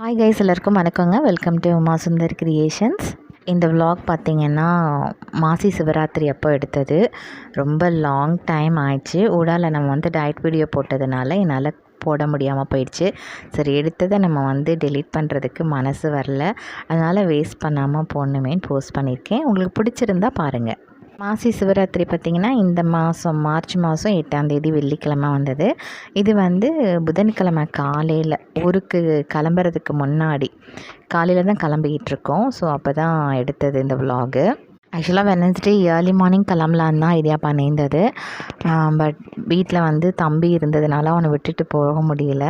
Hi guys எல்லாருக்கும் வணக்கங்க. Welcome to Uma Sundar creations இந்த விலாக் பார்த்தீங்கன்னா மாசி சிவராத்திரி அப்போ எடுத்தது. ரொம்ப லாங் டைம் ஆயிடுச்சு. ஊடால நம்ம வந்து டயட் வீடியோ போட்டதுனால என்னால் போட முடியாமல் போயிடுச்சு. சரி எடுத்ததை நம்ம வந்து டெலீட் பண்ணுறதுக்கு மனசு வரல. அதனால் வேஸ்ட் பண்ணாமல் போடணுமேன்னு போஸ்ட் பண்ணியிருக்கேன். உங்களுக்கு பிடிச்சிருந்தா பாருங்கள் மாசி சிவராத்திரி பார்த்திங்கன்னா இந்த மாதம் மார்ச் மாதம் எட்டாம் தேதி வெள்ளிக்கிழமை வந்தது. இது வந்து புதன்கிழமை காலையில் ஊருக்கு கிளம்புறதுக்கு முன்னாடி. காலையில் தான் கிளம்பிக்கிட்டு இருக்கோம். ஸோ அப்போ தான் எடுத்தது இந்த விலாகு ஆக்சுவலாக வெனஸ்டே ஏர்லி மார்னிங் கிளம்பலான்னு தான் ஐடியா பண்ணியிருந்தது. பட் வீட்டில் வந்து தம்பி இருந்ததுனால அவனை விட்டுட்டு போக முடியல.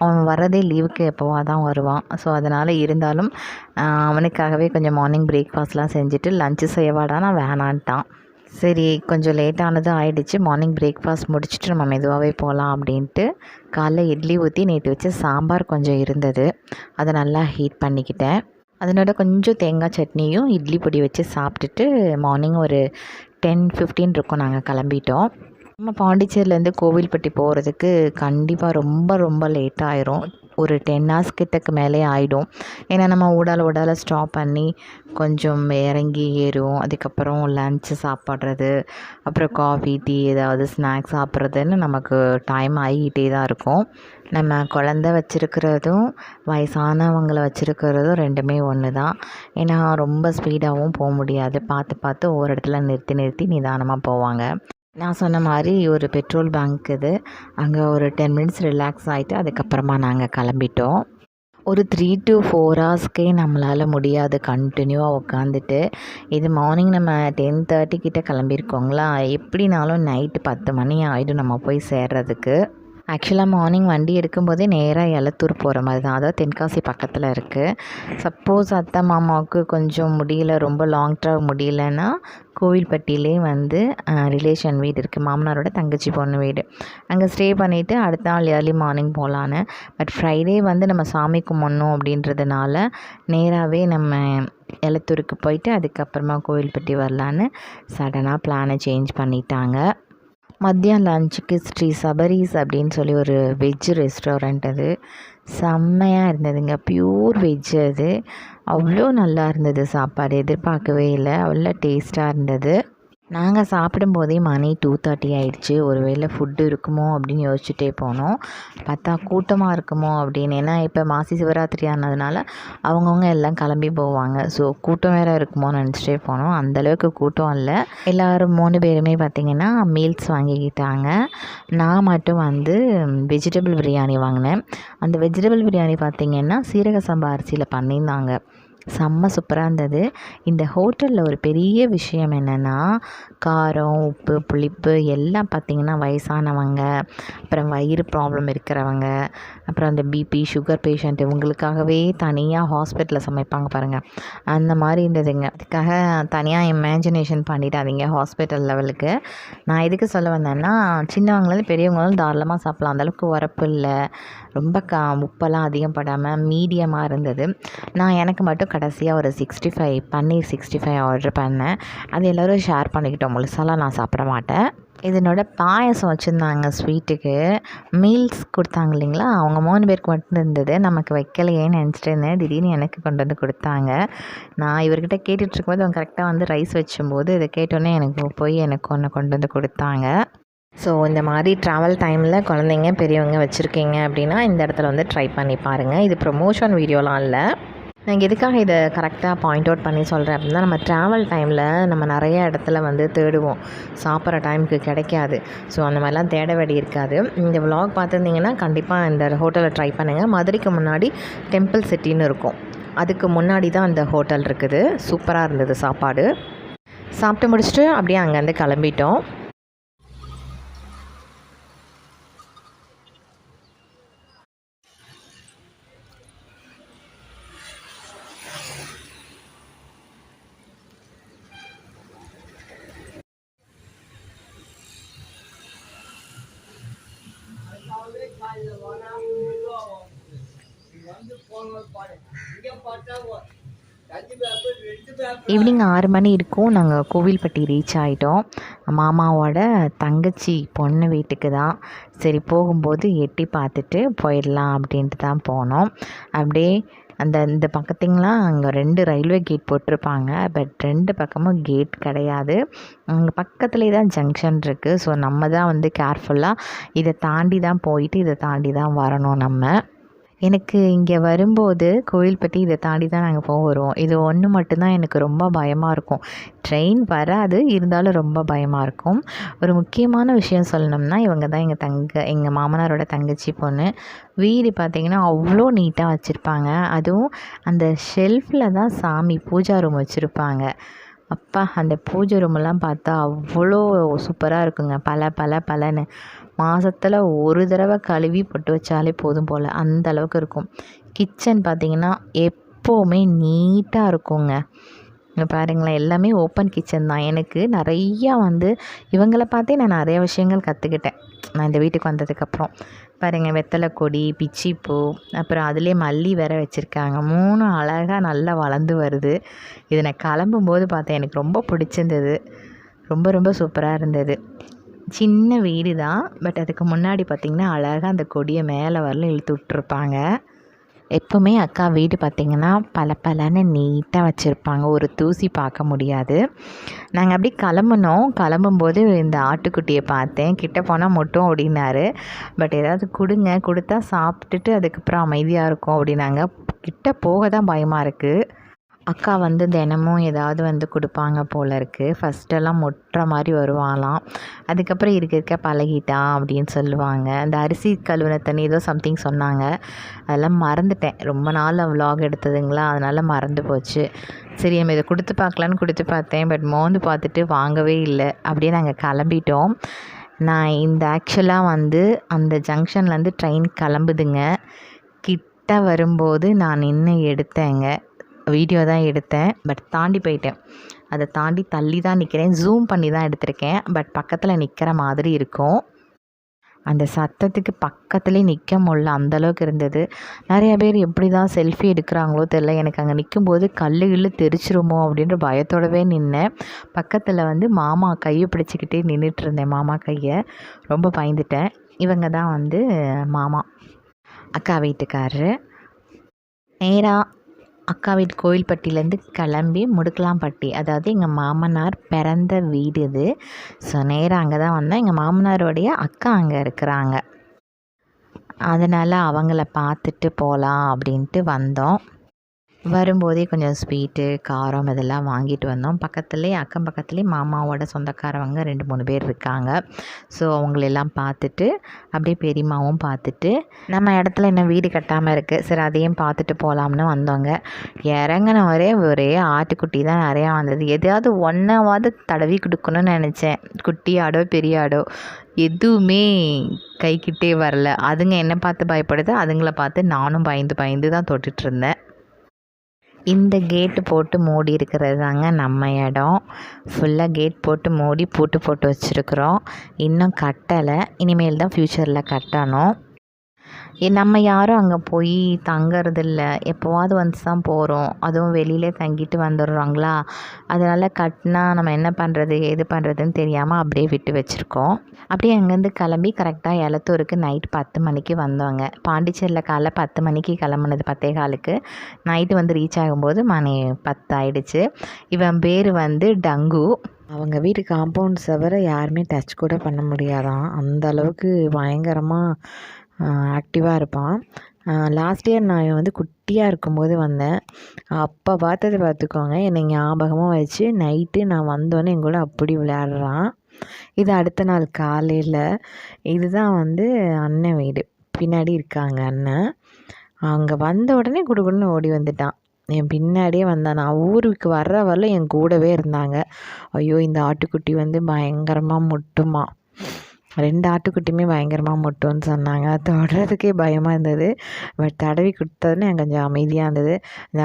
அவன் வரதே லீவுக்கு எப்போவா தான் வருவான். ஸோ அதனால் இருந்தாலும் அவனுக்காகவே கொஞ்சம் மார்னிங் பிரேக்ஃபாஸ்ட்லாம் செஞ்சுட்டு லஞ்சு செய்யவாடா நான் வேணான்ட்டான். சரி கொஞ்சம் லேட்டானது ஆகிடுச்சு மார்னிங் பிரேக்ஃபாஸ்ட் முடிச்சுட்டு நம்ம மெதுவாகவே போகலாம் அப்படின்ட்டு காலைல இட்லி ஊற்றி நேற்று வச்ச சாம்பார் கொஞ்சம் இருந்தது. அதை நல்லா ஹீட் பண்ணிக்கிட்டேன். அதனோட கொஞ்சம் தேங்காய் சட்னியும் இட்லி பொடி வச்சு சாப்பிட்டுட்டு மார்னிங் ஒரு டென் ஃபிஃப்டீன் இருக்கும் நாங்கள் கிளம்பிட்டோம். நம்ம பாண்டிச்சேரியிலேருந்து கோவில்பட்டி போகிறதுக்கு கண்டிப்பாக ரொம்ப ரொம்ப லேட் ஆயிரும். ஒரு டென் ஹவர்ஸ் கிட்டக்கு மேலே ஆகிடும் ஏன்னா நம்ம ஊடால ஊடால ஸ்டாப் பண்ணி கொஞ்சம் இறங்கி ஏறுவோம். அதுக்கப்புறம் லஞ்சு சாப்பிட்றது அப்புறம் காஃபி டீ ஏதாவது ஸ்நாக்ஸ் சாப்பிட்றதுன்னு நமக்கு டைம் ஆகிக்கிட்டே தான் இருக்கும். நம்ம குழந்த வச்சுருக்கிறதும் வயசானவங்களை வச்சுருக்கிறதும் ரெண்டுமே ஒன்று தான். ஏன்னா ரொம்ப ஸ்பீடாகவும் போக முடியாது. பார்த்து பார்த்து ஒவ்வொரு இடத்துல நிறுத்தி நிறுத்தி நிதானமாக போவாங்க. நான் சொன்ன மாதிரி ஒரு பெட்ரோல் பேங்க் இது. அங்கே ஒரு டென் மினிட்ஸ் ரிலாக்ஸ் ஆகிட்டு அதுக்கப்புறமா நாங்கள் கிளம்பிட்டோம். ஒரு த்ரீ டு ஃபோர் ஹவர்ஸ்க்கே நம்மளால் முடியாது. கண்டினியூவாக உட்காந்துட்டு இது மார்னிங் நம்ம டென் தேர்ட்டி கிட்டே கிளம்பியிருக்கோங்களா? எப்படினாலும் நைட்டு பத்து மணி ஆகிடும் நம்ம போய் சேர்றதுக்கு. ஆக்சுவலாக மார்னிங் வண்டி எடுக்கும்போதே நேராக எலத்தூர் போகிற மாதிரி தான். அதாவது தென்காசி பக்கத்தில் இருக்குது சப்போஸ் அத்தை மாமாவுக்கு கொஞ்சம் முடியல ரொம்ப லாங் ட்ராவ் முடியலன்னா கோவில்பட்டியிலே வந்து ரிலேஷன் வீடு இருக்குது மாமனாரோட தங்கச்சி பொண்ணு வீடு. அங்கே ஸ்டே பண்ணிவிட்டு அடுத்த நாள் ஏர்லி மார்னிங் போகலான்னு பட் ஃப்ரைடே வந்து நம்ம சாமி கும்பிட்ணும் அப்படின்றதுனால நேராகவே நம்ம எலத்தூருக்கு போயிட்டு அதுக்கப்புறமா கோவில்பட்டி வரலான்னு சடனாக பிளானை சேஞ்ச் பண்ணிட்டாங்க. மத்தியம் லஞ்சுக்கு ஸ்ரீ சபரீஸ் அப்படின்னு சொல்லி ஒரு வெஜ் ரெஸ்டாரண்ட் அது. செம்மையாக இருந்ததுங்க. பியூர் வெஜ் அது. அவ்வளோ நல்லா இருந்தது சாப்பாடு. எதிர்பார்க்கவே இல்லை. அவ்வளோ டேஸ்ட்டாக இருந்தது. நாங்கள் சாப்பிடும்போதே மணி டூ தேர்ட்டி ஆயிடுச்சு. ஒருவேளை ஃபுட்டு இருக்குமோ அப்படின்னு யோசிச்சுட்டே போனோம். பார்த்தா கூட்டமாக இருக்குமோ அப்படின்னு. ஏன்னா இப்போ மாசி சிவராத்திரி ஆனதுனால அவங்கவுங்க எல்லாம் கிளம்பி போவாங்க. ஸோ கூட்டம் வேறு இருக்குமோன்னு நினச்சிட்டே போனோம். அந்தளவுக்கு கூட்டம் இல்லை. எல்லோரும் மூணு பேருமே பார்த்திங்கன்னா மீல்ஸ் வாங்கிக்கிட்டாங்க. நான் மட்டும் வந்து வெஜிடபிள் பிரியாணி வாங்கினேன். அந்த வெஜிடபிள் பிரியாணி பார்த்திங்கன்னா சீரக சம்பா அரிசியில் பண்ணியிருந்தாங்க. செம்ம சூப்பராக இருந்தது. இந்த ஹோட்டலில் ஒரு பெரிய விஷயம் என்னென்னா காரம் உப்பு புளிப்பு எல்லாம் பார்த்திங்கன்னா வயசானவங்க அப்புறம் வயிறு ப்ராப்ளம் இருக்கிறவங்க அப்புறம் அந்த பிபி சுகர் பேஷண்ட் இவங்களுக்காகவே தனியாக ஹாஸ்பிட்டலில் சமைப்பாங்க பாருங்கள் அந்த மாதிரி இருந்ததுங்க. அதுக்காக தனியாக இமேஜினேஷன் பண்ணிடாதீங்க ஹாஸ்பிட்டல் லெவலுக்கு நான் எதுக்கு சொல்ல வந்தேன்னா சின்னவங்களும் பெரியவங்களும் தாராளமாக சாப்பிட்லாம். அந்தளவுக்கு உரப்பு இல்லை. ரொம்ப க உப்பெல்லாம் அதிகம் படாமல் மீடியமாக இருந்தது. நான் எனக்கு மட்டும் கடைசியாக ஒரு sixty five paneer sixty five order பண்ணேன். அது எல்லோரும் ஷேர் பண்ணிக்கிட்டோம். முழுசாலாம் நான் சாப்பிட மாட்டேன். இதனோட பாயசம் வச்சுருந்தாங்க ஸ்வீட்டுக்கு. மீல்ஸ் கொடுத்தாங்க இல்லைங்களா? அவங்க மூணு பேருக்கு மட்டும் இருந்தது. நமக்கு வைக்கலையேன்னு நினச்சிட்டு இருந்தேன். திடீர்னு எனக்கு கொண்டு வந்து கொடுத்தாங்க. நான் இவர்கிட்ட கேட்டுட்ருக்கும்போது அவங்க கரெக்டாக வந்து ரைஸ் வச்சும்போது இதை கேட்டோன்னே எனக்கு போய் எனக்கு ஒன்று கொண்டு வந்து கொடுத்தாங்க. ஸோ இந்த மாதிரி ட்ராவல் டைமில் குழந்தைங்க பெரியவங்க வச்சுருக்கீங்க அப்படின்னா இந்த இடத்துல வந்து ட்ரை பண்ணி பாருங்கள் இது ப்ரொமோஷன் வீடியோலாம் இல்லை. நான் எதுக்காக இதை கரெக்டாக பாயிண்ட் அவுட் பண்ணி சொல்கிறேன் அப்படின்னா நம்ம ட்ராவல் டைமில் நம்ம நிறைய இடத்துல வந்து தேடுவோம். சாப்பிட்ற டைமுக்கு கிடைக்காது. ஸோ அந்த மாதிரிலாம் தேட வேண்டி இருக்காது. இந்த விலாக் பார்த்துருந்தீங்கன்னா கண்டிப்பாக இந்த ஹோட்டலை ட்ரை பண்ணுங்கள் மதுரைக்கு முன்னாடி டெம்பிள் சிட்டின்னு இருக்கும். அதுக்கு முன்னாடி தான் அந்த ஹோட்டல் இருக்குது. சூப்பராக இருந்தது சாப்பாடு. சாப்பிட்டு முடிச்சுட்டு அப்படியே அங்கேருந்து கிளம்பிட்டோம். ஈவினிங் ஆறு மணி இருக்கும். நாங்கள் கோவில்பட்டி ரீச் ஆகிட்டோம் மாமாவோட தங்கச்சி பொண்ணு வீட்டுக்கு தான். சரி போகும்போது எட்டி பார்த்துட்டு போயிடலாம் அப்படின்ட்டு தான் போனோம். அப்படியே அந்த இந்த பக்கத்திங்களா அங்கே ரெண்டு ரயில்வே கேட் போட்டிருப்பாங்க. பட் ரெண்டு பக்கமும் கேட் கிடையாது. அங்கே பக்கத்துலேயே தான் ஜங்ஷன் இருக்குது ஸோ நம்ம தான் வந்து கேர்ஃபுல்லாக இதை தாண்டி தான் போயிட்டு இதை தாண்டி தான் வரணும் நம்ம. எனக்கு இங்கே வரும்போது கோவில்பட்டி இதை தாண்டி தான் நாங்கள் போக வருவோம் இது ஒன்று மட்டும்தான் எனக்கு ரொம்ப பயமாக இருக்கும். ட்ரெயின் வராது இருந்தாலும் ரொம்ப பயமாக இருக்கும். ஒரு முக்கியமான விஷயம் சொல்லணும்னா இவங்க தான் எங்கள் தங்க எங்கள் மாமனாரோட தங்கச்சி பொண்ணு. வீடு பார்த்திங்கன்னா அவ்வளோ நீட்டாக வச்சுருப்பாங்க. அதுவும் அந்த ஷெல்ஃபில் தான் சாமி பூஜா ரூம் வச்சுருப்பாங்க. அப்பா அந்த பூஜை ரூமெல்லாம் பார்த்தா அவ்வளோ சூப்பராக இருக்குங்க. பல பல பலன்னு. மாதத்தில் ஒரு தடவை கழுவி பொட்டு வச்சாலே போதும் போல். அந்த அளவுக்கு இருக்கும். கிச்சன் பார்த்திங்கன்னா எப்போவுமே நீட்டாக இருக்குங்க. இங்கே பாருங்களேன் எல்லாமே ஓப்பன் கிச்சன் தான். எனக்கு நிறையா வந்து இவங்களை பார்த்தே நான் நிறைய விஷயங்கள் கற்றுக்கிட்டேன் நான் இந்த வீட்டுக்கு வந்ததுக்கப்புறம். பாருங்கள் வெத்தலை கொடி பிச்சிப்பூ அப்புறம் அதுலேயே மல்லி வேற வச்சுருக்காங்க. மூணும் அழகாக நல்லா வளர்ந்து வருது. இதை நான் கிளம்பும்போது பார்த்தேன். எனக்கு ரொம்ப பிடிச்சிருந்தது. ரொம்ப ரொம்ப சூப்பராக இருந்தது. சின்ன வீடு தான் பட் அதுக்கு முன்னாடி பார்த்திங்கன்னா அழகாக அந்த கொடியை மேலே வரல இழுத்து விட்ருப்பாங்க எப்போவுமே அக்கா வீடு பார்த்திங்கன்னா பல பலன்னு நீட்டாக வச்சுருப்பாங்க. ஒரு தூசி பார்க்க முடியாது. நாங்கள் அப்படி கிளம்புனோம். கிளம்பும்போது இந்த ஆட்டுக்குட்டியை பார்த்தேன். கிட்ட போனால் மட்டும் அப்படின்னாரு பட் ஏதாவது கொடுங்க. கொடுத்தா சாப்பிட்டுட்டு அதுக்கப்புறம் அமைதியாக இருக்கும் அப்படின்னாங்க. கிட்ட போக தான் பயமாக இருக்குது அக்கா வந்து தினமும் ஏதாவது வந்து கொடுப்பாங்க போல் இருக்குது ஃபஸ்ட்டெல்லாம் மொட்டுற மாதிரி வருவாளாம். அதுக்கப்புறம் இருக்க இருக்க பழகிட்டான் அப்படின்னு சொல்லுவாங்க. அந்த அரிசி கழுவுன தண்ணி ஏதோ சம்திங் சொன்னாங்க. அதெல்லாம் மறந்துட்டேன். ரொம்ப நாள் விலாக் எடுத்ததுங்களா? அதனால் மறந்து போச்சு. சரி நம்ம இதை கொடுத்து பார்க்கலான்னு கொடுத்து பார்த்தேன். பட் மோந்து பார்த்துட்டு வாங்கவே இல்லை. அப்படியே நாங்கள் கிளம்பிட்டோம். நான் இந்த ஆக்சுவலாக வந்து அந்த ஜங்ஷன்லேருந்து ட்ரெயின் கிளம்புதுங்க. கிட்ட வரும்போது நான் நின்று எடுத்தேங்க. வீடியோ தான் எடுத்தேன் பட் தாண்டி போயிட்டேன். அதை தாண்டி தள்ளி தான் நிற்கிறேன் ஜூம் பண்ணி தான் எடுத்திருக்கேன் பட் பக்கத்தில் நிற்கிற மாதிரி இருக்கும். அந்த சத்தத்துக்கு பக்கத்துலேயே நிற்க முடில அந்தளவுக்கு இருந்தது. நிறைய பேர் எப்படி தான் செல்ஃபி எடுக்கிறாங்களோ தெரில எனக்கு அங்கே நிற்கும்போது கல் கில்லு தெரிச்சிருமோ அப்படின்ற பயத்தோடவே நின்னேன். பக்கத்தில் வந்து மாமா கையை பிடிச்சிக்கிட்டே நின்றுட்டு இருந்தேன் மாமா கையை. ரொம்ப பயந்துட்டேன். இவங்க தான் வந்து மாமா அக்கா வீட்டுக்காரரு. நேராக அக்கா வீட்டு கோவில்பட்டியிலேருந்து கிளம்பி முடுக்கலாம்பட்டி அதாவது எங்கள் மாமனார் பிறந்த வீடு இது. ஸோ நேராக அங்கே தான் வந்தேன் எங்கள் மாமனாரோடைய அக்கா அங்கே இருக்கிறாங்க. அதனால் அவங்கள பார்த்துட்டு போகலாம் அப்படின்ட்டு வந்தோம். வரும்போதே கொஞ்சம் ஸ்வீட்டு காரம் இதெல்லாம் வாங்கிட்டு வந்தோம். பக்கத்துலேயே அக்கம் பக்கத்துலேயே மாமாவோட சொந்தக்காரவங்க ரெண்டு மூணு பேர் இருக்காங்க. ஸோ அவங்களெல்லாம் பார்த்துட்டு அப்படியே பெரியம்மாவும் பார்த்துட்டு நம்ம இடத்துல இன்னும் வீடு கட்டாமல் இருக்குது சரி அதையும் பார்த்துட்டு போகலாம்னு வந்தோங்க. இறங்கின ஒரே ஒரே ஆட்டுக்குட்டி தான் நிறையா வந்தது. எதையாவது ஒன்றாவது தடவி கொடுக்கணும்னு நினச்சேன். குட்டி ஆடோ பெரிய ஆடோ எதுவுமே கைக்கிட்டே வரல. அதுங்க என்ன பார்த்து பயப்படுது? அதுங்களை பார்த்து நானும் பயந்து பயந்து தான் தொட்டுட்ருந்தேன் இந்த கேட்டு போட்டு மூடி இருக்கிறது தாங்க நம்ம இடம். ஃபுல்லாக கேட் போட்டு மூடி பூட்டு போட்டு வச்சுருக்குறோம். இன்னும் கட்டலை. இனிமேல் தான் ஃப்யூச்சரில் கட்டணும். நம்ம யாரும் அங்கே போய் தங்கறதில்ல. எப்போவாவது வந்து தான் போகிறோம் அதுவும் வெளியிலே தங்கிட்டு வந்துடுறாங்களா? அதனால் கட்டினா நம்ம என்ன பண்ணுறது எது பண்ணுறதுன்னு தெரியாமல் அப்படியே விட்டு வச்சுருக்கோம். அப்படியே அங்கேருந்து கிளம்பி கரெக்டாக எலத்தூருக்கு நைட் பத்து மணிக்கு வந்தோங்க. பாண்டிச்சேரியில் காலைல பத்து மணிக்கு கிளம்புனது பத்தே காலுக்கு. நைட்டு வந்து ரீச் ஆகும்போது மணி பத்து ஆயிடுச்சு இவன் பேர் வந்து டங்கு. அவங்க வீட்டு காம்பவுண்ட் தவிர யாருமே டச் கூட பண்ண முடியாதான். அந்த அளவுக்கு பயங்கரமாக ஆக்டிவாக இருப்பான். லாஸ்ட் இயர் நான் வந்து குட்டியாக இருக்கும்போது வந்தேன். அப்போ பார்த்தது பார்த்துக்கோங்க என்னை ஞாபகமாக வச்சு நைட்டு நான் வந்தோன்னே என் கூட அப்படி விளையாடுறான். இது அடுத்த நாள் காலையில். இதுதான் வந்து அண்ணன் வீடு. பின்னாடி இருக்காங்க அண்ணன். அங்கே வந்த உடனே குடுகுடுன்னு ஓடி வந்துட்டான். என் பின்னாடியே வந்தான். நான் ஊருக்கு வர்ற வரல என் கூடவே இருந்தாங்க. ஐயோ இந்த ஆட்டுக்குட்டி வந்து பயங்கரமாக முட்டுமா. ரெண்டு ஆட்டுக்குட்டியுமே பயங்கரமாக முட்டும்னு சொன்னாங்க. தொடுறதுக்கே பயமாக இருந்தது. பட் தடவி கொடுத்ததுன்னு எனக்கு கொஞ்சம் அமைதியாக இருந்தது.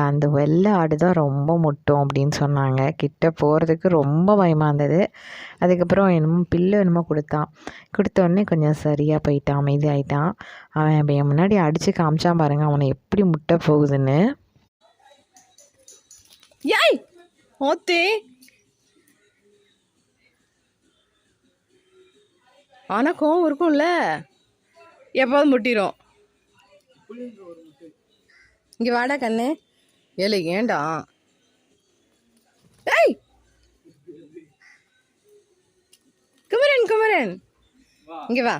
அந்த- வெள்ளை ஆடு தான் ரொம்ப முட்டும் அப்படின்னு சொன்னாங்க. கிட்ட போகிறதுக்கு ரொம்ப பயமாக இருந்தது. அதுக்கப்புறம் என்னமோ பில்லு என்னமோ கொடுத்தான். கொடுத்தோடனே கொஞ்சம் சரியாக போயிட்டான். அமைதியாயிட்டான். அவன் இப்ப என் முன்னாடி அடித்து காமிச்சான் பாருங்க. அவனை எப்படி முட்டை போகுதுன்னு. ஏய் ஓத்தே ஆனால் கோவம் இருக்கும்ல. எப்போதும் முட்டிடும் இங்கே வாடா கண்ணு. ஏழு ஏண்டா? ஏய்! குமரன் குமரன். இங்கே வா.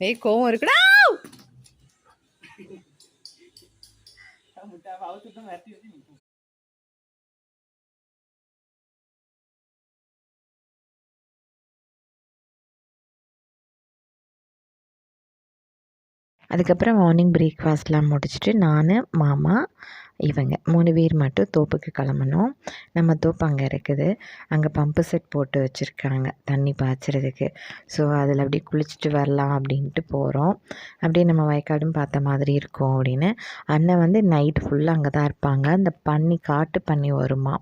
ஏய் கோவம் இருக்குடா அதுக்கப்புறம் மார்னிங் பிரேக்ஃபாஸ்ட்லாம் முடிச்சுட்டு நான் மாமா இவங்க மூணு பேர் மட்டும் தோப்புக்கு கிளம்புனோம் நம்ம தோப்பு அங்கே இருக்குது. அங்கே பம்பு செட் போட்டு வச்சுருக்காங்க தண்ணி பாய்ச்சறதுக்கு. ஸோ அதில் அப்படியே குளிச்சுட்டு வரலாம் அப்படின்ட்டு போகிறோம் அப்படியே நம்ம வயக்காடும் பார்த்த மாதிரி இருக்கும் அப்படின்னு. அண்ணன் வந்து நைட் ஃபுல்லாக அங்கே தான் இருப்பாங்க. அந்த பன்னி காட்டு பன்னி வருமா.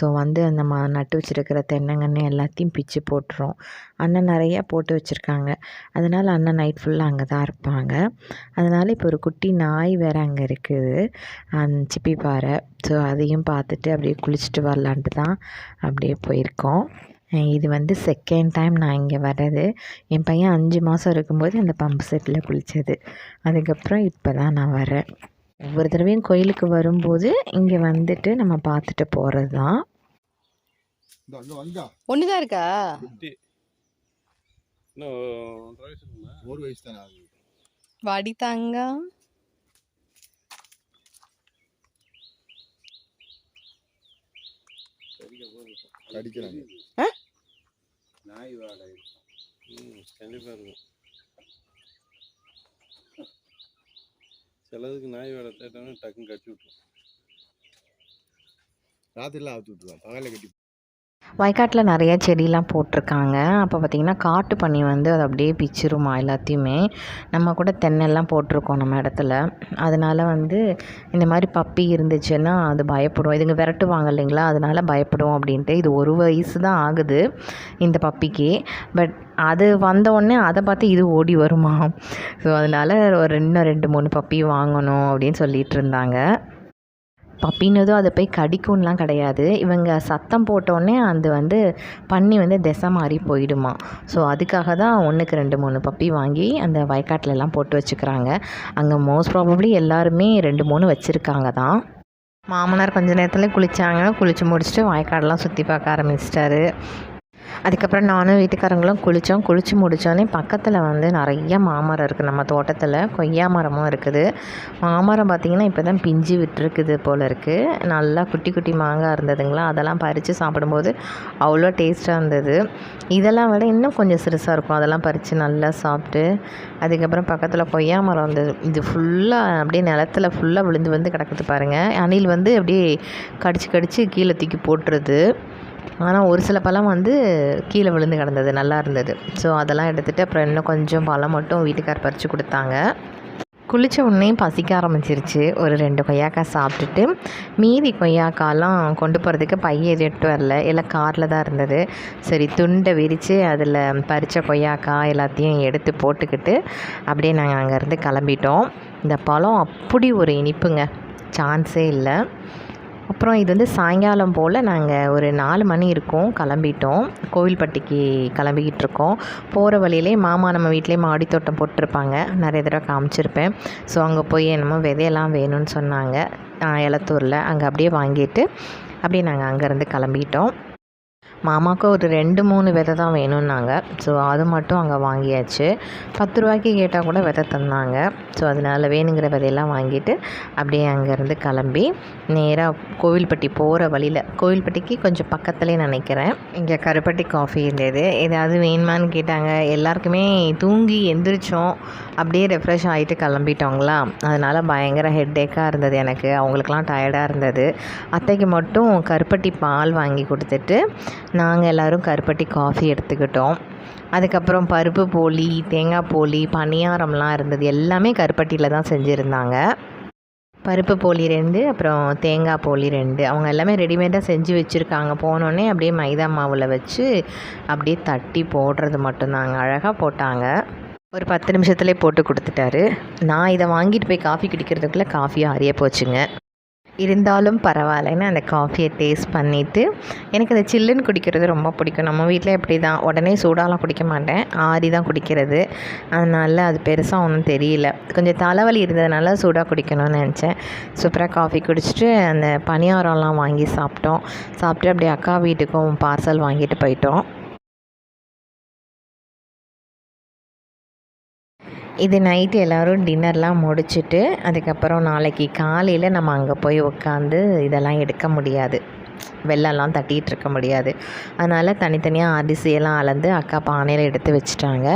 ஸோ வந்து நம்ம நட்டு வச்சுருக்கிற தென்னங்கன்னு எல்லாத்தையும் பிச்சு போட்டுரும். அண்ணன் நிறையா போட்டு வச்சுருக்காங்க. அதனால் அண்ணன் நைட் ஃபுல்லாக அங்கே தான் இருப்பாங்க. அதனால் இப்போ ஒரு குட்டி நாய் வேறு அங்கே இருக்குது. அந்த சிப்பி பாறை. ஸோ அதையும் பார்த்துட்டு அப்படியே குளிச்சுட்டு வரலான்ட்டு தான் அப்படியே போயிருக்கோம். இது வந்து செகண்ட் டைம் நான் இங்கே வர்றது. என் பையன் அஞ்சு மாதம் இருக்கும்போது அந்த பம்பு செட்டில் குளித்தது அதுக்கப்புறம் இப்போ தான் நான் வரேன் ஒவ்வொரு தடவையும் கோயிலுக்கு வரும்போது இங்கே வந்துட்டு நம்ம பார்த்துட்டு போகிறது தான் ஒன்று தான் இருக்கா குட்டி இன்னும் ஒன்றரை வயசு இருக்குமா ஒரு வயசு தானே ஆகுது. வாடி தாங்க கடிக்கிறாங்க. நாய் வாடை இருக்கும் ம் கண்டிப்பாக இருக்கும். சிலதுக்கு நாய் வாடை தேட்டோன்னு டக்குன்னு கட்டி விட்டுரும். ராத்திரிலாம் அவுத்து விட்டுருவான் பகலில் கட்டி வயக்காட்டில் நிறைய செடிலாம் போட்டிருக்காங்க. அப்போ பார்த்திங்கன்னா காட்டு பண்ணி வந்து அது அப்படியே பிச்சிருமா எல்லாத்தையுமே. நம்ம கூட தென்னெல்லாம் போட்டிருக்கோம் நம்ம இடத்துல. அதனால் வந்து இந்த மாதிரி பப்பி இருந்துச்சுன்னா அது பயப்படும் இதுங்க விரட்டுவாங்க இல்லைங்களா? அதனால் பயப்படும் அப்படின்ட்டு. இது ஒரு வயசு தான் ஆகுது இந்த பப்பிக்கு. பட் அது வந்தவுடனே அதை பார்த்து இது ஓடி வருமா? ஸோ அதனால் ஒரு இன்னும் ரெண்டு மூணு பப்பி வாங்கணும் அப்படின்னு சொல்லிகிட்டு இருந்தாங்க. பப்பின்னதும் அதை போய் கடிக்கும்லாம் கிடையாது. இவங்க சத்தம் போட்டோடனே அது வந்து பன்னி வந்து திசை மாறி போயிடுமா. ஸோ அதுக்காக தான் ஒன்றுக்கு ரெண்டு மூணு பப்பி வாங்கி அந்த வயக்காட்டுல எல்லாம் போட்டு வச்சுக்கிறாங்க. அங்கே மோஸ்ட் ப்ராபப்ளி எல்லாருமே ரெண்டு மூணு வச்சுருக்காங்க தான். மாமனார் கொஞ்ச நேரத்தில் குளித்தாங்க குளித்து முடிச்சுட்டு வாய்க்காடெலாம் சுற்றி பார்க்க ஆரம்பிச்சிட்டாரு. அதுக்கப்புறம் நானும் வீட்டுக்காரங்களும் குளித்தோம் குளித்து முடித்தோடனே பக்கத்தில் வந்து நிறைய மாமரம் இருக்குது நம்ம தோட்டத்தில். கொய்யா மரமும் இருக்குது. மாமரம் பார்த்திங்கன்னா இப்போ தான் பிஞ்சு விட்டுருக்குது போல் இருக்குது நல்லா குட்டி குட்டி மாங்காய் இருந்ததுங்களா? அதெல்லாம் பறித்து சாப்பிடும்போது அவ்வளோ டேஸ்ட்டாக இருந்தது. இதெல்லாம் விட இன்னும் கொஞ்சம் சிறுசாக இருக்கும். அதெல்லாம் பறித்து நல்லா சாப்பிட்டு அதுக்கப்புறம் பக்கத்தில் கொய்யா மரம் இருந்தது இது ஃபுல்லாக அப்படியே நிலத்துல ஃபுல்லாக விழுந்து விழுந்து கிடக்குது பாருங்கள் அணில் வந்து அப்படியே கடிச்சு கடிச்சு கீழே தூக்கி போட்டுருது. ஆனால் ஒரு சில பழம் வந்து கீழே விழுந்து கிடந்தது நல்லா இருந்தது. ஸோ அதெல்லாம் எடுத்துகிட்டு அப்புறம் இன்னும் கொஞ்சம் பழம் மட்டும் வீட்டுக்கார் பறித்து கொடுத்தாங்க. குளித்த உடனே பசிக்க ஆரம்பிச்சிருச்சு. ஒரு ரெண்டு கொய்யாக்காய் சாப்பிட்டுட்டு மீதி கொய்யாக்காலாம் கொண்டு போகிறதுக்கு பைய எட்டு வரல. எல்லாம் காரில் தான் இருந்தது. சரி துண்டை விரித்து அதில் பறித்த கொய்யாக்காய் எல்லாத்தையும் எடுத்து போட்டுக்கிட்டு அப்படியே நாங்கள் அங்கேருந்து கிளம்பிட்டோம். இந்த பழம் அப்படி ஒரு இனிப்புங்க. சான்ஸே இல்லை. அப்புறம் இது வந்து சாயங்காலம் போல் நாங்கள் ஒரு நாலு மணி இருக்கும் கிளம்பிட்டோம். கோவில்பட்டிக்கு கிளம்பிக்கிட்டு இருக்கோம். போகிற வழியிலே மாமா நம்ம வீட்டிலே மாடி தோட்டம் போட்டிருப்பாங்க. நிறைய தடவை காமிச்சிருப்பேன். ஸோ அங்கே போய் என்னமோ விதையெல்லாம் வேணும்னு சொன்னாங்க. எலத்தூரில். அங்கே அப்படியே வாங்கிட்டு அப்படியே நாங்கள் அங்கேருந்து கிளம்பிட்டோம். மாமாவுக்கு ஒரு ரெண்டு மூணு விதை தான் வேணும்னாங்க. ஸோ அது மட்டும் அங்கே வாங்கியாச்சு. பத்து ரூபாய்க்கு கேட்டால் கூட விதை தந்தாங்க. ஸோ அதனால் வேணுங்கிற விதையெல்லாம் வாங்கிட்டு அப்படியே அங்கேருந்து கிளம்பி நேராக கோவில்பட்டி போகிற வழியில் கோவில்பட்டிக்கு கொஞ்சம் பக்கத்துலேயே நினைக்கிறேன். இங்கே கருப்பட்டி காஃபி இருந்தது. ஏதாவது வேணுமான்னு கேட்டாங்க. எல்லாருக்குமே தூங்கி எந்திரிச்சோம். அப்படியே ரெஃப்ரெஷ் ஆகிட்டு கிளம்பிட்டோங்களா? அதனால் பயங்கர ஹெட்டேக்காக இருந்தது எனக்கு. அவங்களுக்குலாம் டயர்டாக இருந்தது. அத்தைக்கு மட்டும் கருப்பட்டி பால் வாங்கி கொடுத்துட்டு நாங்கள் எல்லோரும் கருப்பட்டி காஃபி எடுத்துக்கிட்டோம். அதுக்கப்புறம் பருப்பு போலி தேங்காய் போலி பணியாரம்லாம் இருந்தது. எல்லாமே கருப்பட்டியில் தான் செஞ்சுருந்தாங்க. பருப்பு போலி ரெண்டு அப்புறம் தேங்காய் போலி ரெண்டு. அவங்க எல்லாமே ரெடிமேடாக செஞ்சு வச்சுருக்காங்க. போனோடனே அப்படியே மைதா மாவில் வச்சு அப்படியே தட்டி போடுறது மட்டும்தாங்க. அழகாக போட்டாங்க. ஒரு பத்து நிமிஷத்துலேயே போட்டு கொடுத்துட்டாரு. நான் இதை வாங்கிட்டு போய் காஃபி குடிக்கிறதுக்குள்ளே காஃபியாக ஆறிய போச்சுங்க. இருந்தாலும் பரவாயில்லன்னு அந்த காஃபியை டேஸ்ட் பண்ணிவிட்டு எனக்கு அந்த சில்லுன்னு குடிக்கிறது ரொம்ப பிடிக்கும். நம்ம வீட்டில் எப்படி தான் உடனே சூடாலாம் குடிக்க மாட்டேன். ஆறி தான் குடிக்கிறது. அதனால் அது பெருசாக ஒன்றும் தெரியல. கொஞ்சம் தலைவலி இருந்ததுனால சூடாக குடிக்கணும்னு நினச்சேன். சூப்பராக காஃபி குடிச்சிட்டு அந்த பணியாரம்லாம் வாங்கி சாப்பிட்டோம். சாப்பிட்டு அப்படியே அக்கா வீட்டுக்கும் பார்சல் வாங்கிட்டு போயிட்டோம். இது நைட்டு எல்லோரும் டின்னர்லாம் முடிச்சுட்டு அதுக்கப்புறம் நாளைக்கு காலையில் நம்ம அங்கே போய் உட்காந்து இதெல்லாம் எடுக்க முடியாது. வெள்ளம்லாம் தட்டிகிட்டு இருக்க முடியாது. அதனால் தனித்தனியாக அரிசியெல்லாம் அளந்து அக்கா பானையில் எடுத்து வச்சுட்டாங்க.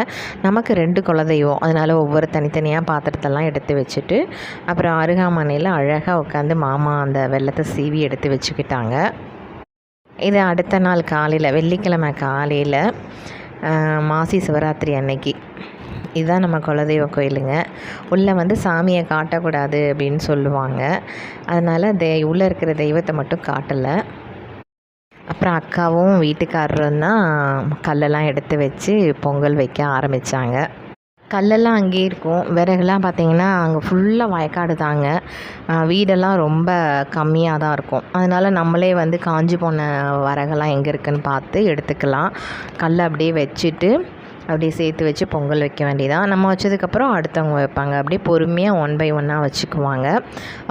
நமக்கு ரெண்டு குலதெய்வம். அதனால் ஒவ்வொரு தனித்தனியாக பாத்திரத்தெல்லாம் எடுத்து வச்சுட்டு அப்புறம் அருகாமனையில் அழகாக உட்காந்து மாமா அந்த வெள்ளத்தை சீவி எடுத்து வச்சுக்கிட்டாங்க. இது அடுத்த நாள் காலையில் வெள்ளிக்கிழமை காலையில் மாசி சிவராத்திரி அன்னைக்கு. இதுதான் நம்ம குலதெய்வ கோயிலுங்க. உள்ளே வந்து சாமியை காட்டக்கூடாது அப்படின்னு சொல்லுவாங்க. அதனால் தே உள்ளே இருக்கிற தெய்வத்தை மட்டும் காட்டலை. அப்புறம் அக்காவும் வீட்டுக்காரரும் தான் கல்லெல்லாம் எடுத்து வச்சு பொங்கல் வைக்க ஆரம்பித்தாங்க கல்லெல்லாம் அங்கேயே இருக்கும். விறகுலாம் பார்த்திங்கன்னா அங்கே ஃபுல்லாக வயக்காடு தாங்க. வீடெல்லாம் ரொம்ப கம்மியாக தான் இருக்கும். அதனால் நம்மளே வந்து காஞ்சி போன விறகெல்லாம் எங்கே இருக்குன்னு பார்த்து எடுத்துக்கலாம். கல்லை அப்படியே வச்சுட்டு அப்படியே சேர்த்து வச்சு பொங்கல் வைக்க வேண்டியதான் நம்ம வச்சதுக்கப்புறம் அடுத்தவங்க வைப்பாங்க. அப்படியே பொறுமையாக ஒன் பை ஒன்னாக வச்சுக்குவாங்க.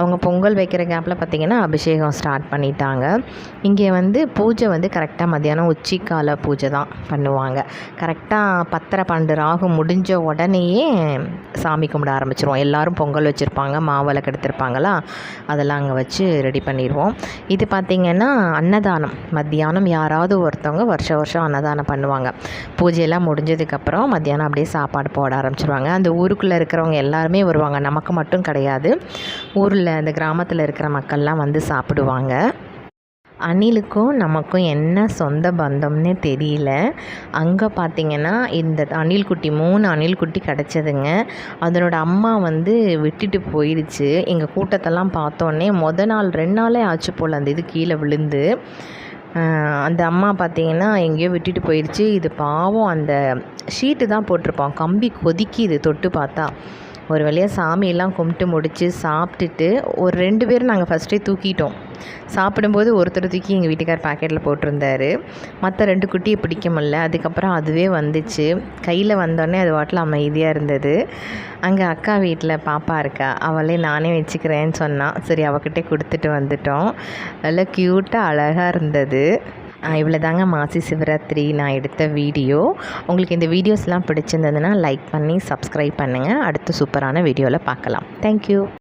அவங்க பொங்கல் வைக்கிற கேப்பில் பார்த்திங்கன்னா அபிஷேகம் ஸ்டார்ட் பண்ணிட்டாங்க. இங்கே வந்து பூஜை வந்து கரெக்டாக மத்தியானம் உச்சிக்கால பூஜை தான் பண்ணுவாங்க. கரெக்டாக பத்தரை பன்னெண்டு ராகு முடிஞ்ச உடனேயே சாமி கும்பிட ஆரம்பிச்சிருவோம். எல்லோரும் பொங்கல் வச்சுருப்பாங்க மாவிளக்கு எடுத்திருப்பாங்களா அதெல்லாம் அங்கே வச்சு ரெடி பண்ணிடுவோம். இது பார்த்திங்கன்னா அன்னதானம். மத்தியானம் யாராவது ஒருத்தவங்க வருஷம் வருஷம் அன்னதானம் பண்ணுவாங்க. பூஜையெல்லாம் முடிஞ்சதுக்கப்புறம் மத்தியானம் அப்படியே சாப்பாடு போட ஆரம்பிச்சிருவாங்க. அந்த ஊருக்குள்ளே இருக்கிறவங்க எல்லாருமே வருவாங்க. நமக்கு மட்டும் கிடையாது. ஊரில் அந்த கிராமத்தில் இருக்கிற மக்கள்லாம் வந்து சாப்பிடுவாங்க. அணிலுக்கும் நமக்கும் என்ன சொந்த பந்தம்னே தெரியல. அங்கே பார்த்தீங்கன்னா இந்த அணில் குட்டி மூணு அணில் குட்டி கிடச்சதுங்க. அதனோட அம்மா வந்து விட்டுட்டு போயிடுச்சு. எங்கள் கூட்டத்தெல்லாம் பார்த்தோன்னே மொதல் நாள் ரெண்டு நாளே ஆச்சு போல் அந்த இது கீழே விழுந்து. அந்த அம்மா பார்த்தீங்கன்னா எங்கேயோ விட்டுட்டு போயிடுச்சு இது பாவம் அந்த ஷீட்டு தான் போட்டிருப்போம் கம்பி கொதிக்கிது தொட்டு பார்த்தா. ஒரு வழியாக சாமியெல்லாம் கும்பிட்டு முடித்து சாப்பிட்டுட்டு ஒரு ரெண்டு பேரும் நாங்கள் ஃபஸ்ட்டே தூக்கிட்டோம். சாப்பிடும்போது ஒருத்தர் தூக்கி எங்கள் வீட்டுக்கார் பாக்கெட்டில் போட்டிருந்தாரு. மற்ற ரெண்டு குட்டியை பிடிக்க முடில அதுக்கப்புறம் அதுவே வந்துச்சு. கையில் வந்தோடனே அது வாட்டில் அமைதியாக இருந்தது. அங்கே அக்கா வீட்டில் பாப்பா இருக்கா. அவளே நானே வச்சுக்கிறேன்னு சொன்னான் சரி அவகிட்டே கொடுத்துட்டு வந்துட்டோம். நல்லா க்யூட்டாக அழகாக இருந்தது. இவ்வளோ தாங்க மாசி சிவராத்திரி நான் எடுத்த வீடியோ. உங்களுக்கு இந்த வீடியோஸ்லாம் பிடிச்சிருந்ததுன்னா லைக் பண்ணி சப்ஸ்கிரைப் பண்ணுங்கள் அடுத்த சூப்பரான வீடியோவில் பார்க்கலாம் தேங்க்யூ